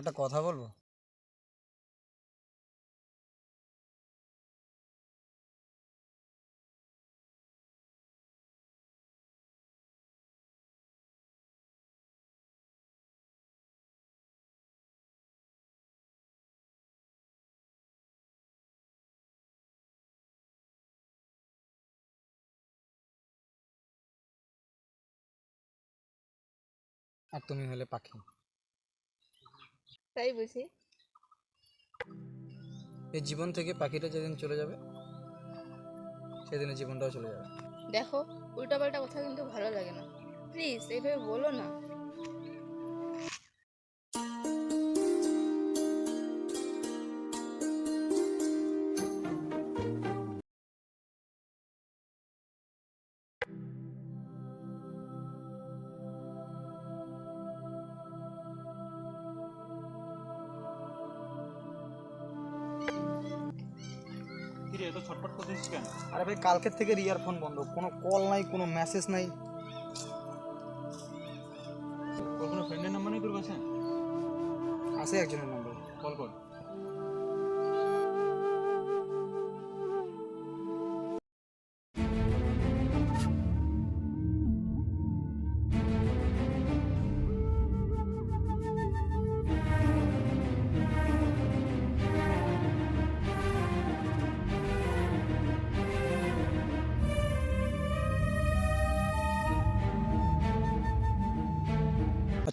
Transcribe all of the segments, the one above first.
একটা কথা বলব? আর তুমি হলে পাখি। তাই বুঝি। এই জীবন থেকে পাখিটা যেদিন চলে যাবে সেদিনের জীবনটাও চলে যাবে। দেখো উল্টাপাল্টা কথা কিন্তু ভালো লাগে না। প্লিজ এইভাবে বলো না। কিরে এত ছটফট করছিস কেন? আরে ভাই কালকের থেকে রিয়ার ফোন বন্ধ। কোনো কল নাই কোনো মেসেজ নাই। তোর কোনো ফ্রেন্ডের নাম্বার নেই তোর কাছে? আছে একজনের নম্বর কল কর।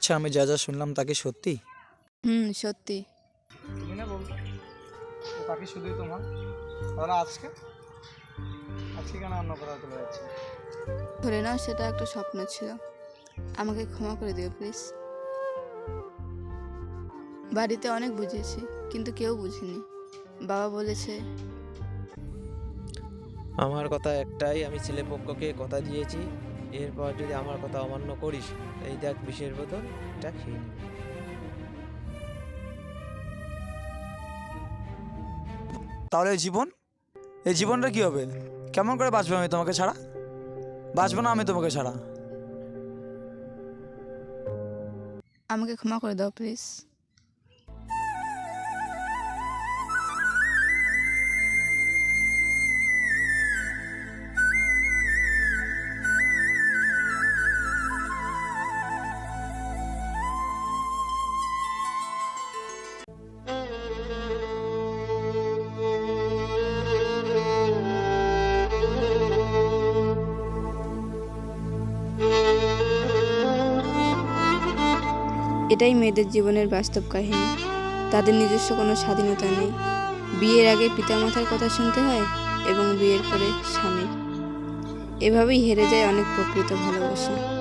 আচ্ছা আমি যা যা শুনলাম তাকে সত্যি? হুম সত্যি। তুমি না পাখি শুধুই তোমার? তাহলে আজকে? আজকে কেন অন্য কথা চলে যাচ্ছে? ধরে নাও সেটা একটা স্বপ্ন ছিল। আমাকে ক্ষমা করে দিও প্লিজ। বাড়িতে অনেক বুঝিয়েছি কিন্তু কেউ বুঝিনি। বাবা বলেছে আমার কথা একটাই আমি ছেলেপক্ষকে কথা দিয়েছি। এরপর যদি আমার কথা অমান্য করিস এই দেখ বিষের বোতল এটা খেয়ে নিবি। তাহলে এই জীবন? এই জীবনটা কি হবে? কেমন করে বাঁচবো আমি তোমাকে ছাড়া? বাঁচবো না আমি তোমাকে ছাড়া। আমাকে ক্ষমা করে দাও প্লিজ এটাই মেয়েদের জীবনের বাস্তব কাহিনী। তাদের নিজস্ব কোনো স্বাধীনতা নেই। বিয়ের আগে পিতামাতার কথা শুনতে হয় এবং বিয়ের পরে স্বামীর। এভাবেই হেরে যায় অনেক প্রকৃত ভালোবাসা।